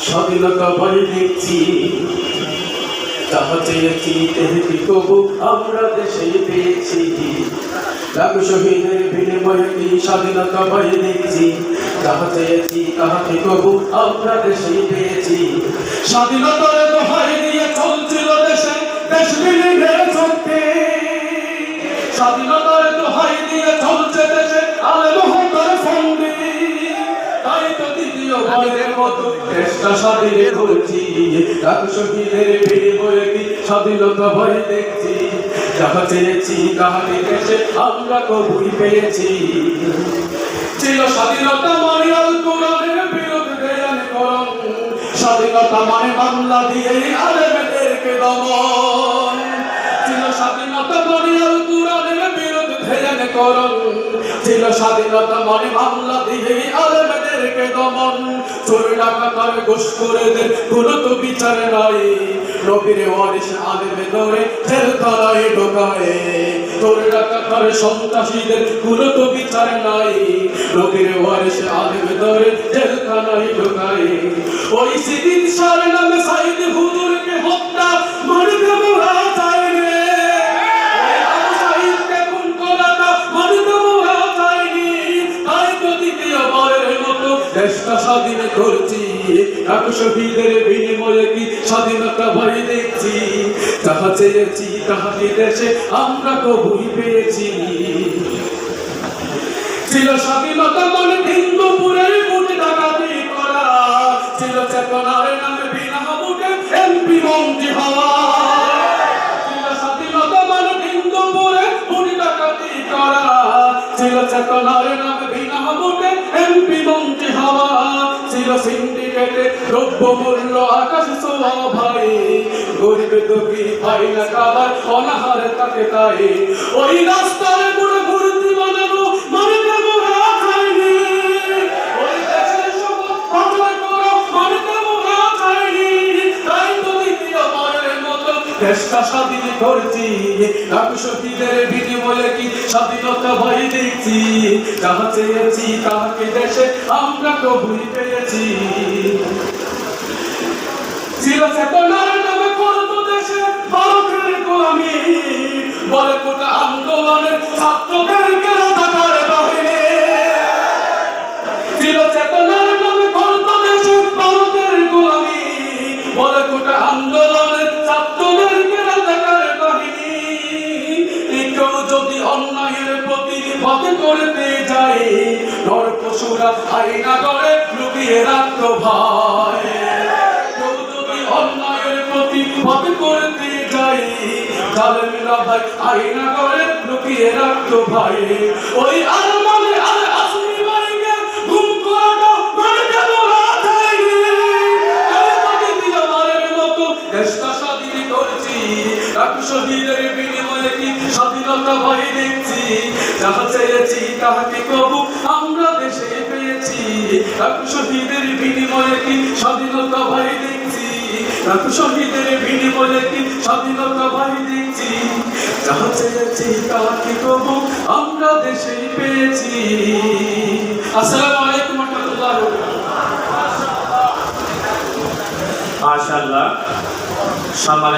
স্বাধীনতা বাড়ি দিচ্ছি। চেয়েছি তেহেটি তবু আমরা দেশে পেয়েছি। স্বাধীনতা বাড়ি যাহা চেয়েছি তাহাকে তবু আমরা দেশে পেয়েছি। স্বাধীনতার স্বাধীনতা ভয় দেখছি, যাহা চেয়েছি তাহাকে দেশে আমরা কবুই স্বাধীনতা মানে আল কোরআনের বিরুদ্ধে করম স্বাধীনতা মানে মামলা দিয়ে আলেমদেরকে দমন। ছিল স্বাধীনতা মানে আল কোরআনের বিরুদ্ধে করম ছিল স্বাধীনতা মানে মামলা দিয়ে আলেমদেরকে দমন। চোর ডাকাতার দে, কোনো তো বিচার নাই। নবীর ওয়ারিস আলেমে ধরে জেলখানায় ঢোকায়। চোর ডাকাতার সন্ত্রাসীদের কোনো তো বিচার নাই। নবীর ওয়ারিস আলেমে ধরে জেলখানায় ঢোকায়। ওই সিদিন সার নামে সাইদ হুজুরকে দেশটা স্বাধীন করছি এক শহীদের বিনিময়ে কি স্বাধীনতা ভয় দেখছি? যাহা চেয়েছি, তাহাকে দেশে আমরা কবুই পেয়েছি। ছিল স্বাধীনতা মানে হিন্দুপুরের বুট ডাকাতি করা। ছিল চেতনার নামে বিনা বুটে এমপি মন্ত্রী হওয়া। হিন্দুপুরে ছিল চেতনার নামে বিনা এমপি মন্ত্রী হওয়া ছিল সিন্ডিকেটে আকাশ ছোঁয়া ভাই। গরিব দুঃখী ভাই না কাবার অনাহারে তাকে তাই। ওই রাস্তার দেশটা স্বাধীন করছি। শহীদের বিনিময়ে কি স্বাধীনতা ভয় যাহা চেয়েছি তাহাকে দেশে আমরা পেয়েছি। ছিল চেতনার নামে করতো দেশে ভারতের গোলামি। বলে কোটা আন্দোলনের ছাত্রদেরকে পথে করতে যায়। নর পশুরা আইনা করে, লুকিয়ে রাখতো ভয়। অন্যায়ের প্রতি করতে যাই ভাই আইনা করে, লুকিয়ে রাখতো ভাই ওই আর শহীদের বিনিময়ে কি স্বাধীনতা ভয় দেখছি। যাহা চেয়েছি তাহাকে কবু আমরা দেশে পেয়েছি। এক শহীদের বিনিময়ে কি স্বাধীনতা ভয় দেখছি? এক শহীদের বিনিময়ে কি স্বাধীনতা ভয় দেখছি? যাহা চেয়েছি তাহাকে কবু আমরা দেশে পেয়েছি। আসসালামু আলাইকুম রহমতুল্লাহ। মাশাআল্লাহ। সম্মানিত